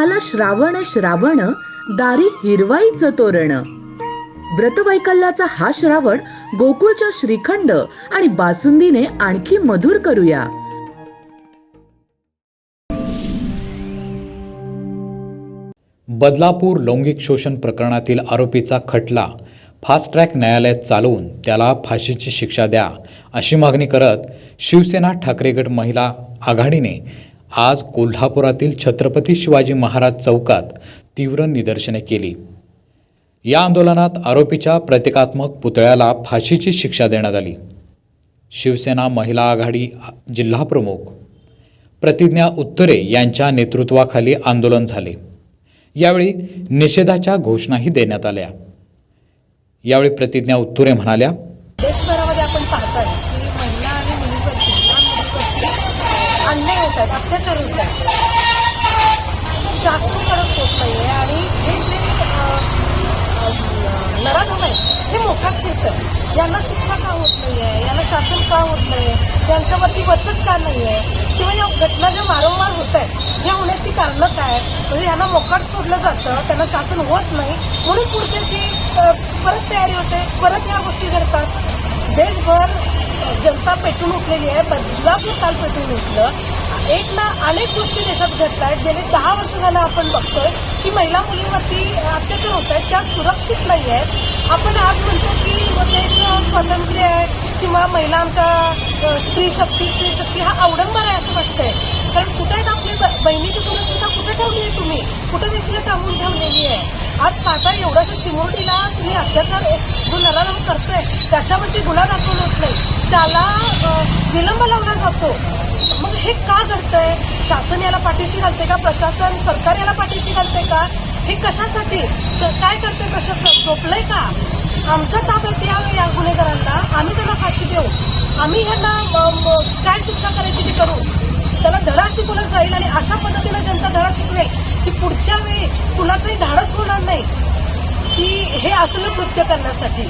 आला श्रावण श्रावण दारी हिरवाईच तोरण. व्रतवैकल्याचा हा श्रावण गोकुळच्या श्रीखंड आणि बासुंदीने आणखी मधुर करूया. बदलापूर लैंगिक शोषण प्रकरणातील आरोपीचा खटला. फास्ट ट्रॅक न्यायालयात चालवून त्याला फाशीची शिक्षा द्या अशी मागणी करत शिवसेना ठाकरे गट महिला आघाडीने आज कोल्हापुरातील छत्रपती शिवाजी महाराज चौकात तीव्र निदर्शने केली. या आंदोलनात आरोपीच्या प्रतिकात्मक पुतळ्याला फाशीची शिक्षा देण्यात आली. शिवसेना महिला आघाडी जिल्हाप्रमुख प्रतिज्ञा उत्तरे यांच्या नेतृत्वाखाली आंदोलन झाले. यावेळी निषेधाच्या घोषणाही देण्यात आल्या. यावेळी प्रतिज्ञा उत्तुरे म्हणाल्या देशभरामध्ये आपण पाहताय की महिला आणि मुलीवरती लहान मुलीवरती अन्याय होत आहेत अत्याचार होत आहेत. शासन कडक होत नाहीये आणि हे जे नराधम आहेत हे मोकाट फिरतात यांना शिक्षा का होत नाहीये? यांना शासन का होत नाहीये? त्यांच्यावरती वचक का नाहीये? किंवा या घटना ज्या वारंवार होत आहेत या होण्याची कारणं काय म्हणजे यांना मोकाट सोडलं जातं त्यांना शासन होत नाही. म्हणून पुढच्याची परत तयारी होते परत या गोष्टी घडतात. देशभर पेटून उठलेली आहे बदलापूर काल पेटून उठलं. एक ना अनेक गोष्टी देशात घडत आहेत. गेले दहा वर्ष झालं आपण बघतोय की महिला मुलींवरती अत्याचार होत आहेत त्या सुरक्षित नाही आहेत. आपण आज म्हणतो की म्हणजे देश स्वातंत्र्य आहे किंवा महिला आमच्या स्त्री शक्ती स्त्री शक्ती हा अवडंबर आहे असं वाटतंय. कारण कुठे आहेत आपली ब- बहिणीची सुरक्षितता कुठे ठेवली आहे तुम्ही? कुठे वेशीला थांबून ठेवलेली आहे? आज पाहता एवढ्याशा चिमुरडीला तुम्ही अत्याचार त्याच्यावरती गुन्हा दाखल होत नाही. त्याला विलंब लावला जातो. मग हे का घडतंय? शासन याला पाठीशी घालते का? प्रशासन सरकार याला पाठीशी घालते का? हे कशासाठी? तर काय करते प्रशासन? झोपलंय का? आमच्या ताब्यात या या गुन्हेगारांना. आम्ही त्यांना फाशी देऊ. आम्ही ह्यांना काय शिक्षा करायची ती करू? त्याला धडा शिकवला जाईल आणि अशा पद्धतीने जनता हे असलं कृत्य करण्यासाठी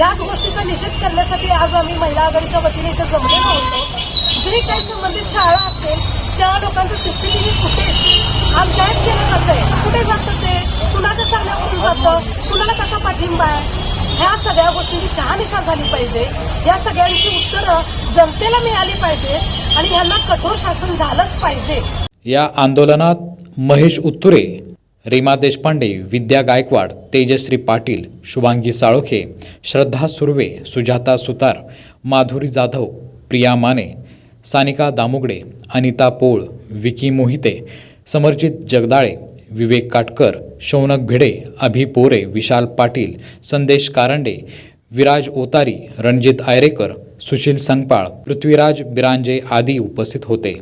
याच गोष्टीचा निषेध करण्यासाठी आज आम्ही महिला आघाडीच्या वतीने इथं जमलेलो होतो. जे काही संबंधित शाळा असेल त्या लोकांचं सीसीटीव्ही फुटेज आज गायब केलं जातंय. कुठे जातं ते? कुणाच्या सांगण्यावरून जातं? कुणाला कसा पाठिंबा आहे? ह्या सगळ्या गोष्टींची शहानिशा झाली पाहिजे. या सगळ्यांची उत्तरं जनतेला मिळाली पाहिजे आणि ह्यांना कठोर शासन झालंच पाहिजे. या आंदोलनात महेश उत्तुरे रीमा देशपांडे विद्या गायकवाड तेजश्री पाटील शुभांगी साळोखे श्रद्धा सुर्वे सुजाता सुतार माधुरी जाधव प्रिया माने सानिका दामुगडे अनिता पोळ विकी मोहिते समरजित जगदाळे विवेक काटकर शौनक भिडे अभि पोरे विशाल पाटील संदेश कारंडे विराज ओतारी रणजित आयरेकर सुशील संगपाळ पृथ्वीराज बिरांजे आदी उपस्थित होते.